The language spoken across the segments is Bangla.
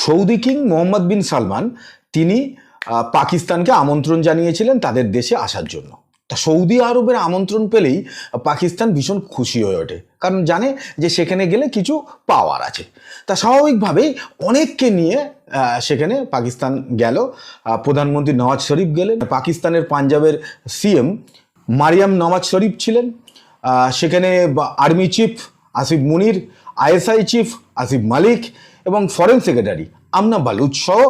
Saudi king Mohammed bin Salman, তিনি পাকিস্তানকে আমন্ত্রণ জানিয়েছিলেন তাদের দেশে আসার জন্য। তা সৌদি আরবের আমন্ত্রণ পেলেই পাকিস্তান ভীষণ খুশি হয়ে ওঠে। কারণ জানে যে সেখানে গেলে কিছু পাওয়ার আছে। তা স্বাভাবিকভাবেই অনেককে নিয়ে সেখানে পাকিস্তান গেল। প্রধানমন্ত্রী নওয়াজ শরীফ গেলেন। পাকিস্তানের পাঞ্জাবের সিএম মারিয়াম নওয়াজ শরীফ ছিলেন। সেখানে army chief Asif Munir, ISI chief Asif Malik এবং ফরেন সেক্রেটারি আমনা বালুচ সহ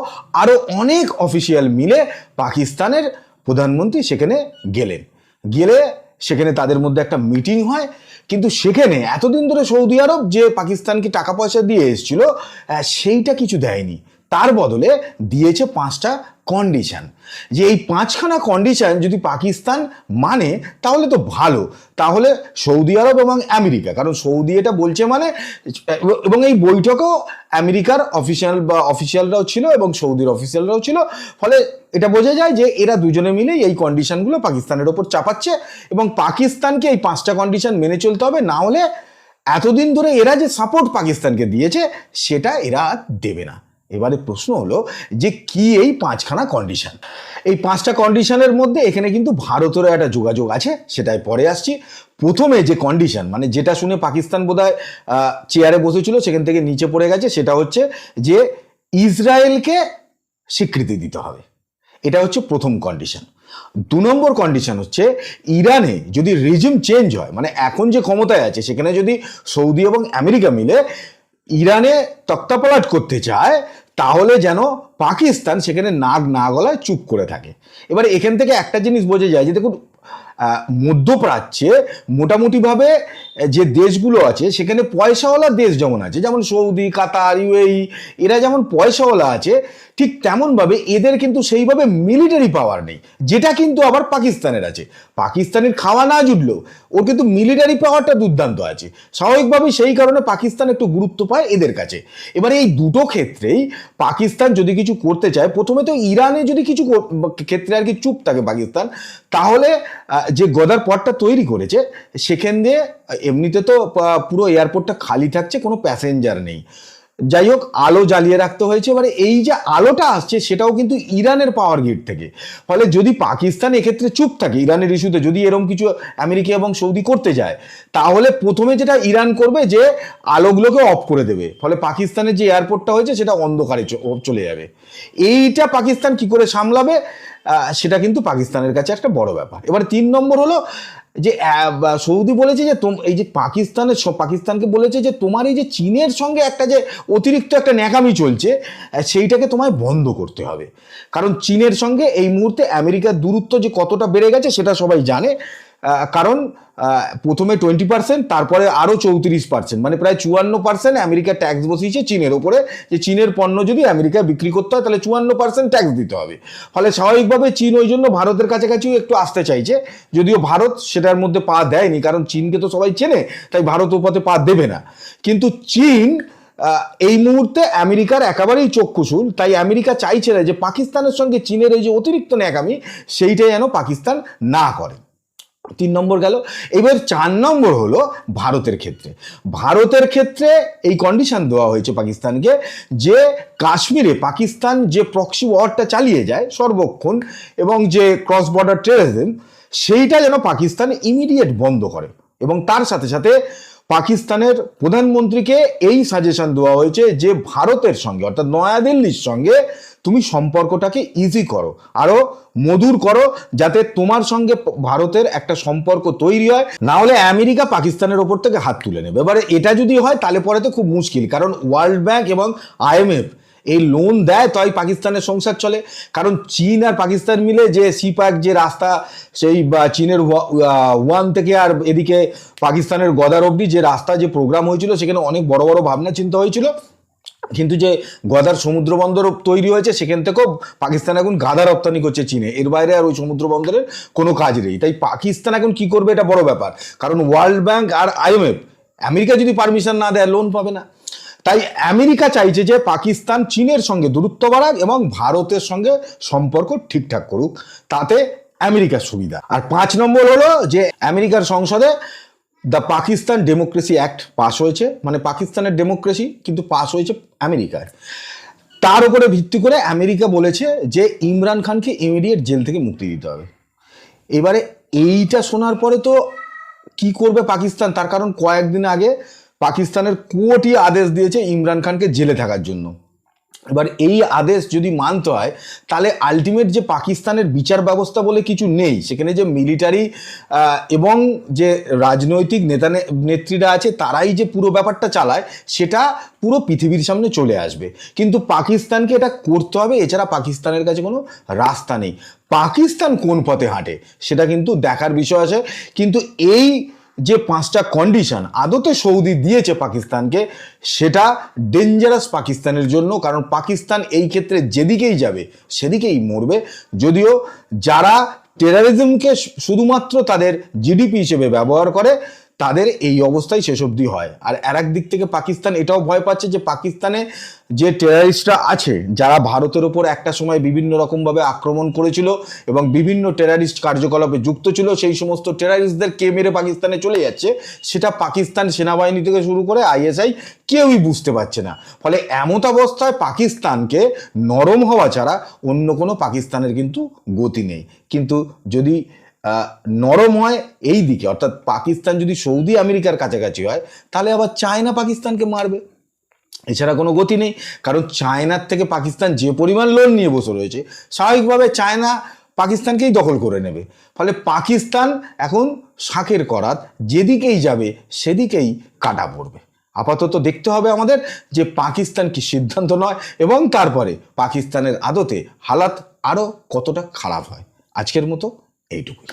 আরও অনেক অফিসিয়াল মিলে পাকিস্তানের প্রধানমন্ত্রী সেখানে গেলেন। গেলে সেখানে তাদের মধ্যে একটা মিটিং হয়, কিন্তু সেখানে এতদিন ধরে সৌদি আরব যে পাকিস্তানকে টাকা পয়সা দিয়ে এসেছিল সেইটা কিছু দেয়নি। তার বদলে দিয়েছে পাঁচটা কন্ডিশন যে এই পাঁচখানা কন্ডিশন যদি পাকিস্তান মানে তাহলে তো ভালো। তাহলে সৌদি আরব এবং আমেরিকা, কারণ সৌদি এটা বলছে মানে এবং এই বৈঠকেও আমেরিকার অফিসিয়াল বা অফিসিয়ালরাও ছিল এবং সৌদির অফিসিয়ালরাও ছিল। ফলে এটা বোঝা যায় যে এরা দুজনে মিলেই এই কন্ডিশনগুলো পাকিস্তানের ওপর চাপাচ্ছে এবং পাকিস্তানকে এই পাঁচটা কন্ডিশন মেনে চলতে হবে। না হলে এতদিন ধরে এরা যে সাপোর্ট পাকিস্তানকে দিয়েছে, সেটা এরা দেবে না। এবারে প্রশ্ন হলো যে কি এই পাঁচখানা কন্ডিশন এই পাঁচটা কন্ডিশনের মধ্যে এখানে কিন্তু ভারতেরও একটা যোগাযোগ আছে, সেটাই পরে আসছি। প্রথমে যে কন্ডিশন মানে যেটা শুনে পাকিস্তান বোধহয় চেয়ারে বসেছিল, সেখান থেকে নিচে পড়ে গেছে, সেটা হচ্ছে যে ইসরায়েলকে স্বীকৃতি দিতে হবে। এটা হচ্ছে প্রথম কন্ডিশন দু নম্বর কন্ডিশন হচ্ছে, ইরানে যদি রিজিম চেঞ্জ হয় মানে এখন যে ক্ষমতায় আছে, সেখানে যদি সৌদি এবং আমেরিকা মিলে ইরানে তক্তাপলাট করতে চায় তাহলে যেন পাকিস্তান সেখানে নাক না গলায় চুপ করে থাকে। এবারে এখান থেকে একটা জিনিস বোঝা যায় যে দেখুন মধ্যপ্রাচ্যে মোটামুটিভাবে যে দেশগুলো আছে, সেখানে পয়সাওয়ালা দেশ যেমন আছে, যেমন সৌদি, কাতার, ইউএই, এরা যেমন পয়সাওয়ালা আছে, ঠিক তেমনভাবে এদের কিন্তু সেইভাবে মিলিটারি পাওয়ার নেই, যেটা কিন্তু আবার পাকিস্তানের আছে। পাকিস্তানের খাওয়া না জুটলেও, ওর কিন্তু মিলিটারি পাওয়ারটা দুর্দান্ত আছে। স্বাভাবিকভাবেই সেই কারণে পাকিস্তান একটু গুরুত্ব পায় এদের কাছে। এবারে এই দুটো ক্ষেত্রেই পাকিস্তান যদি কিছু করতে চায়, প্রথমে তো ইরানে যদি কিছু ক্ষেত্রে আর কি চুপ থাকে পাকিস্তান, তাহলে যে গদার পথটা তৈরি করেছে, সেখান দিয়ে এমনিতে তো পুরো এয়ারপোর্টটা খালি থাকছে, কোনো প্যাসেঞ্জার নেই। যাই হোক, আলো জ্বালিয়ে রাখতে হয়েছে। এবারে এই যে আলোটা আসছে, সেটাও কিন্তু ইরানের পাওয়ার গ্রিড থেকে। ফলে যদি পাকিস্তান এক্ষেত্রে চুপ থাকে, ইরানের ইস্যুতে যদি এরকম কিছু আমেরিকা এবং সৌদি করতে যায়, তাহলে প্রথমে যেটা ইরান করবে যে, আলোগুলোকে অফ করে দেবে। ফলে পাকিস্তানের যে এয়ারপোর্টটা হয়েছে, সেটা অন্ধকারে চলে যাবে। এইটা পাকিস্তান কি করে সামলাবে? সেটা কিন্তু পাকিস্তানের কাছে একটা বড় ব্যাপার। এবার তিন নম্বর হলো যে সৌদি বলেছে যে, তোম, এই যে পাকিস্তানের পাকিস্তানকে বলেছে যে, তোমার এই যে চীনের সঙ্গে একটা যে অতিরিক্ত একটা ন্যাকামি চলছে সেইটাকে তোমায় বন্ধ করতে হবে। কারণ চীনের সঙ্গে এই মুহূর্তে আমেরিকার দূরত্ব যে কতটা বেড়ে গেছে, সেটা সবাই জানে। কারণ প্রথমে টোয়েন্টি পার্সেন্ট তারপরে আরও চৌত্রিশ পার্সেন্ট মানে প্রায় চুয়ান্ন পার্সেন্ট আমেরিকা ট্যাক্স বসিয়েছে চীনের ওপরে যে চীনের পণ্য যদি আমেরিকায় বিক্রি করতে হয়, তাহলে চুয়ান্ন পার্সেন্ট ট্যাক্স দিতে হবে। ফলে স্বাভাবিকভাবে চীন ওই জন্য ভারতের কাছাকাছিও একটু আসতে চাইছে। যদিও ভারত সেটার মধ্যে পা দেয়নি, কারণ চীনকে তো সবাই চেনে, তাই ভারত ওপাতে পা দেবে না। কিন্তু চীন এই মুহূর্তে আমেরিকার একেবারেই চক্ষুশুল, তাই আমেরিকা চাইছে না যে পাকিস্তানের সঙ্গে চীনের এই যে অতিরিক্ত ন্যাকামি, সেইটাই যেন পাকিস্তান না করে। তিন নম্বর গেল। এবার চার নম্বর হলো ভারতের ক্ষেত্রে। ভারতের ক্ষেত্রে এই কন্ডিশন দেওয়া হয়েছে পাকিস্তানকে যে কাশ্মীরে পাকিস্তান যে প্রক্সি ওয়ারটা চালিয়ে যায় সর্বক্ষণ এবং যে ক্রস বর্ডার টেরিজম সেইটা যেন পাকিস্তান ইমিডিয়েট বন্ধ করে এবং তার সাথে সাথে পাকিস্তানের প্রধানমন্ত্রীকে এই সাজেশন দেওয়া হয়েছে যে ভারতের সঙ্গে, অর্থাৎ নয়াদিল্লির সঙ্গে তুমি সম্পর্কটাকে ইজি করো। আরও মধুর করো, যাতে তোমার সঙ্গে ভারতের একটা সম্পর্ক তৈরি হয়। না হলে আমেরিকা পাকিস্তানের ওপর থেকে হাত তুলে নেবে। এবারে এটা যদি হয়, তাহলে পরে তো খুব মুশকিল, কারণ ওয়ার্ল্ড ব্যাংক এবং আইএমএফ এই লোন দেয়, তাই পাকিস্তানের সংসার চলে। কারণ চীন আর পাকিস্তান মিলে যে সিপাক যে রাস্তা, সেই চীনের ওয়ান থেকে আর এদিকে পাকিস্তানের গদার অবধি যে রাস্তা, যে প্রোগ্রাম হয়েছিল, সেখানে অনেক বড় বড় ভাবনা চিন্তা হয়েছিল। কিন্তু যে গদার সমুদ্র বন্দর তৈরি হয়েছে, সেখান থেকেও পাকিস্তান এখন গাদা রপ্তানি করছে চীনে। এর বাইরে আর ওই সমুদ্র বন্দরের কোনো কাজ নেই। তাই পাকিস্তান এখন কি করবে এটা বড় ব্যাপার। কারণ ওয়ার্ল্ড ব্যাংক আর আইএমএফ আমেরিকা যদি পারমিশন না দেয় লোন পাবে না। তাই আমেরিকা চাইছে যে পাকিস্তান চীনের সঙ্গে দূরত্ব বাড়াক এবং ভারতের সঙ্গে সম্পর্ক ঠিকঠাক করুক। তাতে আমেরিকার সুবিধা। আর পাঁচ নম্বর হলো যে আমেরিকার সংসদে the Pakistan democracy act pass হয়েছে। মানে পাকিস্তানের ডেমোক্রেসি কিন্তু পাস হয়েছে আমেরিকার তার উপরে ভিত্তি করে আমেরিকা বলেছে যে ইমরান খানকে ইমিডিয়েট জেল থেকে মুক্তি দিতে হবে। এবারে এইটা শোনার পরে তো কি করবে পাকিস্তান? তার কারণ কয়েকদিন আগে পাকিস্তানের কোর্টই আদেশ দিয়েছে ইমরান খানকে জেলে থাকার জন্য। এবার এই আদেশ যদি মানতে হয়, তাহলে আলটিমেট যে পাকিস্তানের বিচার ব্যবস্থা বলে কিছু নেই। সেখানে যে মিলিটারি এবং যে রাজনৈতিক নেতা নেত্রীরা আছে, তারাই যে পুরো ব্যাপারটা চালায়, সেটা পুরো পৃথিবীর সামনে চলে আসবে। কিন্তু পাকিস্তানকে এটা করতে হবে, এছাড়া পাকিস্তানের কাছে কোনো রাস্তা নেই। পাকিস্তান কোন পথে হাঁটে, সেটা কিন্তু দেখার বিষয় আছে। কিন্তু এই যে পাঁচটা কন্ডিশন আদতে সৌদি দিয়েছে পাকিস্তানকে, সেটা ডেঞ্জারাস পাকিস্তানের জন্য, কারণ পাকিস্তান এই ক্ষেত্রে যেদিকেই যাবে, সেদিকেই মরবে। যদিও যারা টেরারিজমকে শুধুমাত্র তাদের জিডিপি হিসেবে ব্যবহার করে তাদের এই অবস্থায় শেষ অবধি হয়। আর আর দিক থেকে পাকিস্তান এটাও ভয় পাচ্ছে যে পাকিস্তানে যে টেরারিস্টরা আছে, যারা ভারতের ওপর একটা সময় বিভিন্ন রকমভাবে আক্রমণ করেছিল এবং বিভিন্ন টেরারিস্ট কার্যকলাপে যুক্ত ছিল, সেই সমস্ত টেরারিস্টদের কে মেরে পাকিস্তানে চলে যাচ্ছে, সেটা পাকিস্তান সেনাবাহিনী থেকে শুরু করে আইএসআই কেউই বুঝতে পারছে না। ফলে এমত অবস্থায় পাকিস্তানকে নরম হওয়া ছাড়া অন্য কোনো পাকিস্তানের কিন্তু গতি নেই। কিন্তু যদি নরম হয় এই দিকে। অর্থাৎ পাকিস্তান যদি সৌদি আমেরিকার কাছাকাছি হয়, তাহলে আবার চায়না পাকিস্তানকে মারবে। এছাড়া কোনো গতি নেই, কারণ চায়নার থেকে পাকিস্তান যে পরিমাণ লোন নিয়ে বসে রয়েছে, স্বাভাবিকভাবে চায়না পাকিস্তানকেই দখল করে নেবে। ফলে পাকিস্তান এখন শাঁখের করাত, যেদিকেই যাবে সেদিকেই কাটা পড়বে। আপাতত দেখতে হবে আমাদের যে পাকিস্তান কি সিদ্ধান্ত নয়, এবং তারপরে পাকিস্তানের আদতে হালাত আরও কতটা খারাপ হয়। আজকের মতো এইটুকুই।